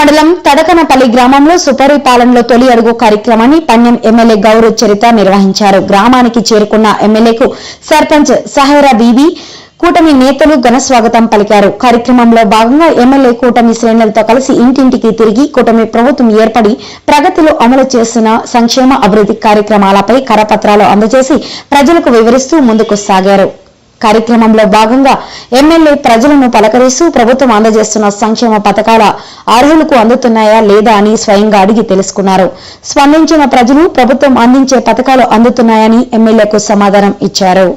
మండలం తడకనపల్లి గ్రామంలో సుపరిపాలనలో తొలి అడుగు కార్యక్రమాన్ని పన్నెం ఎమ్మెల్యే గౌరవ్ చరిత నిర్వహించారు. గ్రామానికి చేరుకున్న ఎమ్మెల్యేకు సర్పంచ్ సహరా బీబీ కూటమి నేతలు ఘన స్వాగతం పలికారు. కార్యక్రమంలో భాగంగా ఎమ్మెల్యే కూటమి శ్రేణులతో కలిసి ఇంటింటికి తిరిగి కూటమి ప్రభుత్వం ఏర్పడి ప్రగతిలో అమలు చేస్తున్న సంక్షేమ అభివృద్ధి కార్యక్రమాలపై కరపత్రాలు అందజేసి ప్రజలకు వివరిస్తూ ముందుకు సాగారు. కార్యక్రమంలో భాగంగా ఎమ్మెల్యే ప్రజలను పలకరిస్తూ ప్రభుత్వం అందజేస్తున్న సంక్షేమ పథకాల అర్హులకు అందుతున్నాయా లేదా అని స్వయంగా అడిగి తెలుసుకున్నారు. స్పందించిన ప్రజలు ప్రభుత్వం అందించే పథకాలు అందుతున్నాయని ఎమ్మెల్యేకు సమాధానం ఇచ్చారు.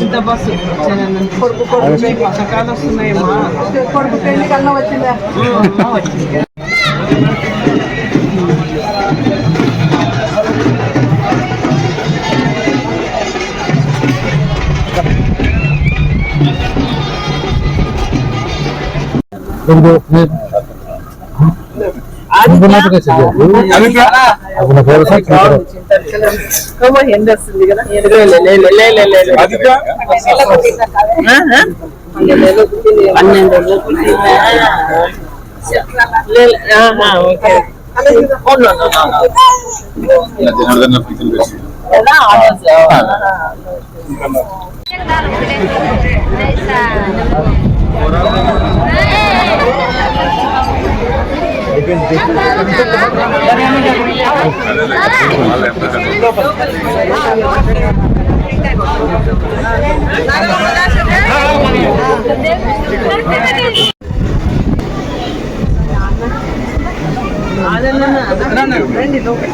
ఇంత బస్సు కొడుకు కొడుకు పథకాలు వస్తున్నాయమ్మా కొడుకు పెళ్లి కన్నా వచ్చిందా వచ్చింది కమ్మ ఎండ వస్తుంది కదా లే, లే, లే, లే, లే, లే, లే. ఆ, ఆ? పన్నెండు రోజులు పుట్టిందా? లే, లే, ఆహా, okay. Oh, no, no, no, no. Janardhan pickle அதெல்லாம் ரெண்டு லோக்கல்.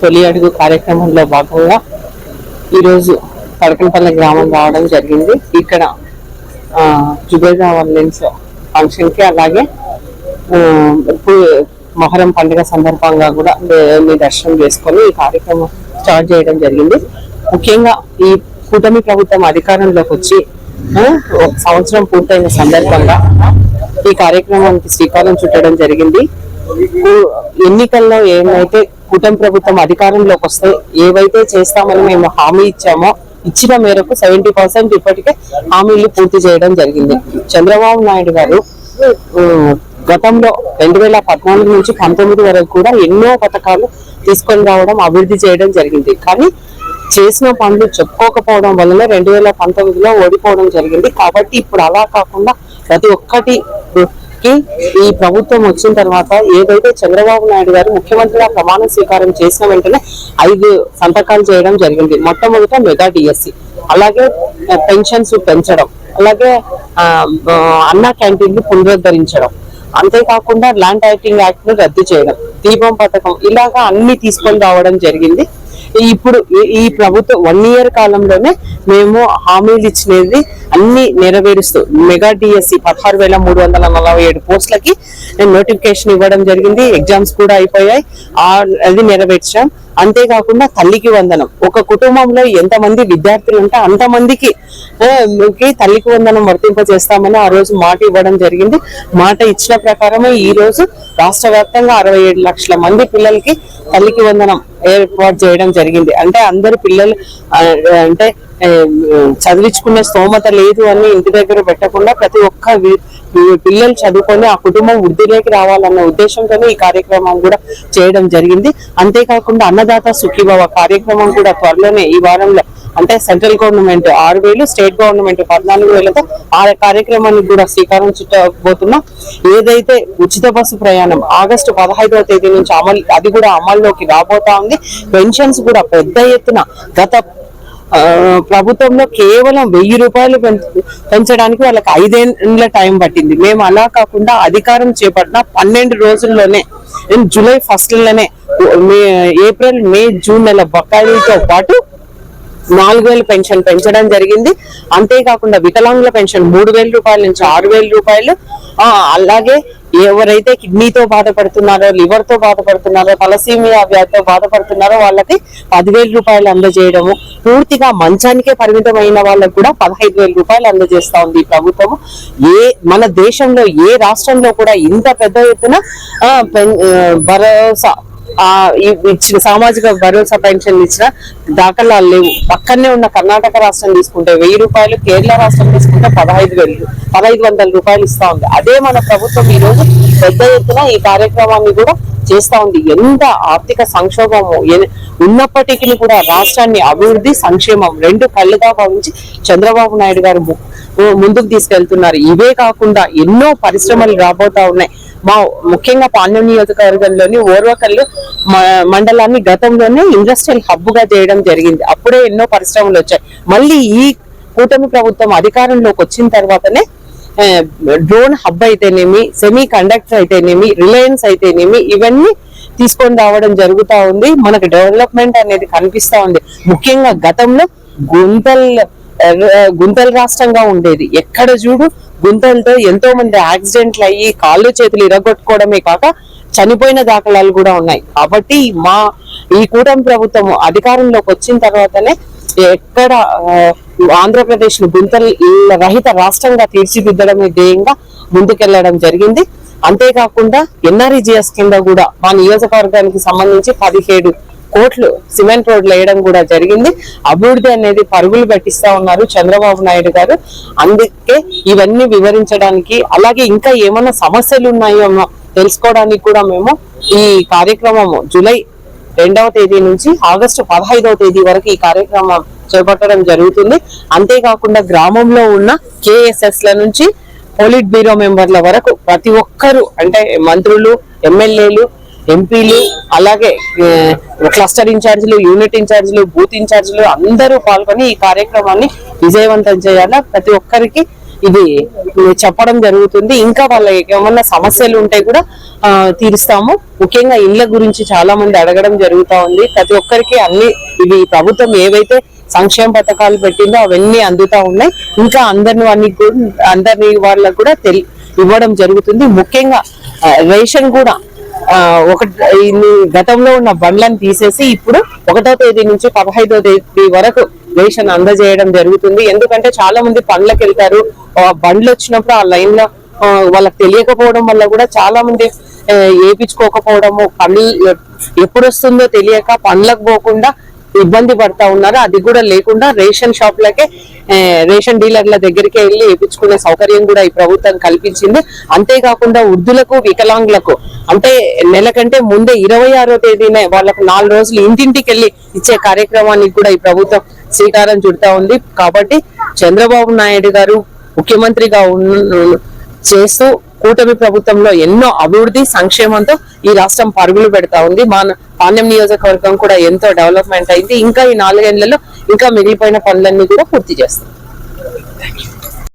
తొలి అడుగు కార్యక్రమంలో భాగంగా ఈరోజు పడకనపల్లి గ్రామం రావడం జరిగింది. ఇక్కడ ఆ, జుబేదా వల్లెన్స్ ఫంక్షన్కి అలాగే మొహరం పండుగ సందర్భంగా కూడా దేవుని దర్శనం చేసుకొని ఈ కార్యక్రమం స్టార్ట్ చేయడం జరిగింది. ముఖ్యంగా ఈ కూటమి ప్రభుత్వం అధికారంలోకి వచ్చి ఒక సంవత్సరం పూర్తయిన సందర్భంగా ఈ కార్యక్రమానికి శ్రీకారం చుట్టడం జరిగింది. ఎన్నికల్లో ఏమైతే కూటమి ప్రభుత్వం అధికారంలోకి వస్తే ఏవైతే చేస్తామని మేము హామీ ఇచ్చామో ఇచ్చిన మేరకు సెవెంటీ పర్సెంట్ ఇప్పటికే హామీలు పూర్తి చేయడం జరిగింది. చంద్రబాబు నాయుడు గారు గతంలో రెండు వేల పద్నాలుగు నుంచి పంతొమ్మిది వరకు కూడా ఎన్నో పథకాలు తీసుకొని రావడం అభివృద్ధి చేయడం జరిగింది. కానీ చేసిన పనులు చెప్పుకోకపోవడం వలన రెండు వేల పంతొమ్మిదిలో ఓడిపోవడం జరిగింది. కాబట్టి ఇప్పుడు అలా కాకుండా ప్రతి ఒక్కటి ఈ ప్రభుత్వం వచ్చిన తర్వాత ఏదైతే చంద్రబాబు నాయుడు గారు ముఖ్యమంత్రిగా ప్రమాణ స్వీకారం చేసిన వెంటనే ఐదు సంతకాలు చేయడం జరిగింది. మొట్టమొదట మెగా డిఎస్సి అలాగే పెన్షన్స్ పెంచడం అలాగే అన్న అన్నా క్యాంటీన్లు పునరుద్ధరించడం అంతేకాకుండా ల్యాండ్ టైటింగ్ యాక్ట్ను రద్దు చేయడం దీపం పథకం ఇలాగా అన్ని తీసుకొని రావడం జరిగింది. ఇప్పుడు ఈ- ప్రభుత్వం వన్ ఇయర్ కాలంలోనే మేము హామీలు ఇచ్చినది అన్ని నెరవేరుస్తూ మెగా డిఎస్సి పదహారు వేల మూడు వందల నలభై ఏడు పోస్టులకి నోటిఫికేషన్ ఇవ్వడం జరిగింది. ఎగ్జామ్స్ కూడా అయిపోయాయి. అది నెరవేర్చాం. అంతేకాకుండా తల్లికి వందనం. ఒక కుటుంబంలో ఎంతమంది విద్యార్థులు ఉంటే అంతమందికి తల్లికి వందనం వర్తింపజేస్తామని ఆ రోజు మాట ఇవ్వడం జరిగింది. మాట ఇచ్చిన ప్రకారమే ఈ రోజు రాష్ట్ర వ్యాప్తంగా అరవై ఏడు లక్షల మంది పిల్లలకి తల్లికి వందనం ఏర్పాటు చేయడం జరిగింది. అంటే అందరు పిల్లలు అంటే చదివించుకునే స్తోమత లేదు అని ఇంటి దగ్గర పెట్టకుండా ప్రతి ఒక్క పిల్లలు చదువుకొని ఆ కుటుంబం వృద్ధిలోకి రావాలన్న ఉద్దేశంతోనే ఈ కార్యక్రమం కూడా చేయడం జరిగింది. అంతేకాకుండా అన్నదాత సుఖీభవ కార్యక్రమం కూడా త్వరలోనే ఈ వారంలో అంటే సెంట్రల్ గవర్నమెంట్ ఆరు వేలు స్టేట్ గవర్నమెంట్ పద్నాలుగు వేలతో ఆ కార్యక్రమానికి కూడా శ్రీకారం చుట్టబోతున్నాం ఏదైతే ఉచిత బస్సు ప్రయాణం ఆగస్టు పదహైదవ తేదీ నుంచి అమలు అది కూడా అమల్లోకి రాబోతా ఉంది. పెన్షన్స్ కూడా పెద్ద ఎత్తున గత ప్రభుత్వంలో కేవలం వెయ్యి రూపాయలు పెంచడానికి వాళ్ళకి ఐదేళ్ళ టైం పట్టింది. మేము అలా కాకుండా అధికారం చేపట్టిన పన్నెండు రోజుల్లోనే జూలై ఫస్ట్లోనే మే ఏప్రిల్ మే జూన్ నెల బకాయిలతో పాటు నాలుగు వేలు పెన్షన్ పెంచడం జరిగింది. అంతేకాకుండా వికలాంగుల పెన్షన్ మూడు వేల రూపాయల నుంచి ఆరు వేల రూపాయలు అలాగే ఎవరైతే కిడ్నీతో బాధపడుతున్నారో లివర్తో బాధపడుతున్నారో తలసీమియా వ్యాధితో బాధపడుతున్నారో వాళ్ళకి పదివేల రూపాయలు అందజేయడము. పూర్తిగా మంచానికే పరిమితమైన వాళ్ళకు కూడా పదహైదు వేల రూపాయలు అందజేస్తా ఉంది ఈ ప్రభుత్వం ఏ మన దేశంలో ఏ రాష్ట్రంలో కూడా ఇంత పెద్ద ఎత్తున పెన్- భరోసా ఆ ఇచ్చిన సామాజిక భరోసా పెన్షన్ ఇచ్చిన దాఖలాలు లేవు. పక్కనే ఉన్న కర్ణాటక రాష్ట్రం తీసుకుంటే వెయ్యి రూపాయలు కేరళ రాష్ట్రం తీసుకుంటే పదహైదు వేలు పదహైదు వందల రూపాయలు ఇస్తా ఉంది. అదే మన ప్రభుత్వం ఈ రోజు పెద్ద ఎత్తున ఈ కార్యక్రమాన్ని కూడా చేస్తా ఉంది. ఎంత ఆర్థిక సంక్షోభము ఉన్నప్పటికీ కూడా రాష్ట్రాన్ని అభివృద్ధి సంక్షేమం రెండు కళ్ళుగా భావించి చంద్రబాబు నాయుడు గారు ము- ముందుకు తీసుకెళ్తున్నారు. ఇవే కాకుండా ఎన్నో పరిశ్రమలు రాబోతా ఉన్నాయి. మా ముఖ్యంగా పాండ్యం నియోజకవర్గంలోని ఓర్వకల్లు మ- మండలాన్ని గతంలోనే ఇండస్ట్రియల్ హబ్గా చేయడం జరిగింది. అప్పుడే ఎన్నో పరిశ్రమలు వచ్చాయి. మళ్ళీ ఈ కూటమి ప్రభుత్వం అధికారంలోకి వచ్చిన తర్వాతనే డ్రోన్ హబ్ అయితేనేమి సెమీ కండక్టర్ అయితేనేమి రిలయన్స్ అయితేనేమి ఇవన్నీ తీసుకొని రావడం జరుగుతూ ఉంది. మనకు డెవలప్మెంట్ అనేది కనిపిస్తూ ఉంది. ముఖ్యంగా గతంలో గుంతల్ గుంతల రాష్ట్రంగా ఉండేది. ఎక్కడ చూడు గుంతలతో ఎంతో మంది యాక్సిడెంట్లు అయ్యి కాళ్ళు చేతులు ఇరగొట్టుకోవడమే కాక చనిపోయిన దాఖలాలు కూడా ఉన్నాయి. కాబట్టి మా ఈ కూటమి ప్రభుత్వం అధికారంలోకి వచ్చిన తర్వాతనే ఎక్కడ ఆంధ్రప్రదేశ్ను గుంతల రహిత రాష్ట్రంగా తీర్చిదిద్దడమే ధ్యేయంగా ముందుకెళ్ళడం జరిగింది. అంతేకాకుండా ఎన్ఆర్ఈజిఎస్ కింద కూడా మా నియోజకవర్గానికి సంబంధించి పదిహేడు కోట్లు సిమెంట్ రోడ్లు వేయడం కూడా జరిగింది. అభివృద్ధి అనేది పరుగులు పెట్టిస్తా ఉన్నారు చంద్రబాబు నాయుడు గారు. అందుకే ఇవన్నీ వివరించడానికి అలాగే ఇంకా ఏమైనా సమస్యలు ఉన్నాయో తెలుసుకోవడానికి కూడా మేము ఈ కార్యక్రమము జూలై రెండవ తేదీ నుంచి ఆగస్టు పదహైదవ తేదీ వరకు ఈ కార్యక్రమం చేపట్టడం జరుగుతుంది. అంతేకాకుండా గ్రామంలో ఉన్న కేఎస్ఎస్ ల నుంచి పోలిట్ బ్యూరో మెంబర్ల వరకు ప్రతి ఒక్కరు అంటే మంత్రులు ఎమ్మెల్యేలు ఎంపీలు అలాగే క్లస్టర్ ఇన్ఛార్జీలు యూనిట్ ఇన్ఛార్జీలు బూత్ ఇన్ఛార్జీలు అందరూ పాల్గొని ఈ కార్యక్రమాన్ని విజయవంతం చేయాలా? ప్రతి ఒక్కరికి ఇది చెప్పడం జరుగుతుంది. ఇంకా వాళ్ళ ఏమన్నా సమస్యలు ఉంటే కూడా ఆ, తీరుస్తాము. ముఖ్యంగా ఇళ్ళ గురించి చాలా మంది అడగడం జరుగుతూ ఉంది. ప్రతి ఒక్కరికి అన్ని ఇవి ప్రభుత్వం ఏవైతే సంక్షేమ పథకాలు పెట్టిందో అవన్నీ అందుతా ఉన్నాయి. ఇంకా అందరిని అన్ని కూడా- అందరిని వాళ్ళకు కూడా తెలి ఇవ్వడం జరుగుతుంది. ముఖ్యంగా రేషన్ కూడా ఒక ఇన్ని గతంలో ఉన్న బండ్లను తీసేసి ఇప్పుడు ఒకటో తేదీ నుంచి పదహైదో తేదీ వరకు రేషన్ అందజేయడం జరుగుతుంది. ఎందుకంటే చాలా మంది పనులకు వెళ్తారు. బండ్లు వచ్చినప్పుడు ఆ లైన్లో వాళ్ళకి తెలియకపోవడం వల్ల కూడా చాలా మంది వేయించుకోకపోవడము ఏపించుకోకపోవడము పనులు ఎప్పుడు వస్తుందో తెలియక పనులకు పోకుండా ఇబ్బంది పడతా ఉన్నారు. అది కూడా లేకుండా రేషన్ షాప్లకే రేషన్ డీలర్ల దగ్గరికి వెళ్ళి వేయించుకునే సౌకర్యం కూడా ఈ ప్రభుత్వం కల్పించింది. అంతేకాకుండా వృద్ధులకు వికలాంగులకు అంటే నెల కంటే ముందే ఇరవై ఆరో తేదీనే వాళ్ళకు నాలుగు రోజులు ఇంటింటికి వెళ్ళి ఇచ్చే కార్యక్రమానికి కూడా ఈ ప్రభుత్వం శ్రీకారం చుడతా ఉంది. కాబట్టి చంద్రబాబు నాయుడు గారు ముఖ్యమంత్రిగా ఉన్న చేస్తూ కూటమి ప్రభుత్వంలో ఎన్నో అభివృద్ధి సంక్షేమంతో ఈ రాష్ట్రం పరుగులు పెడతా ఉంది. మన పాండ్యం నియోజకవర్గం కూడా ఎంతో డెవలప్మెంట్ అయింది. ఇంకా ఈ నాలుగేళ్ళలో ఇంకా మిగిలిపోయిన పనులన్నీ కూడా పూర్తి చేస్తాం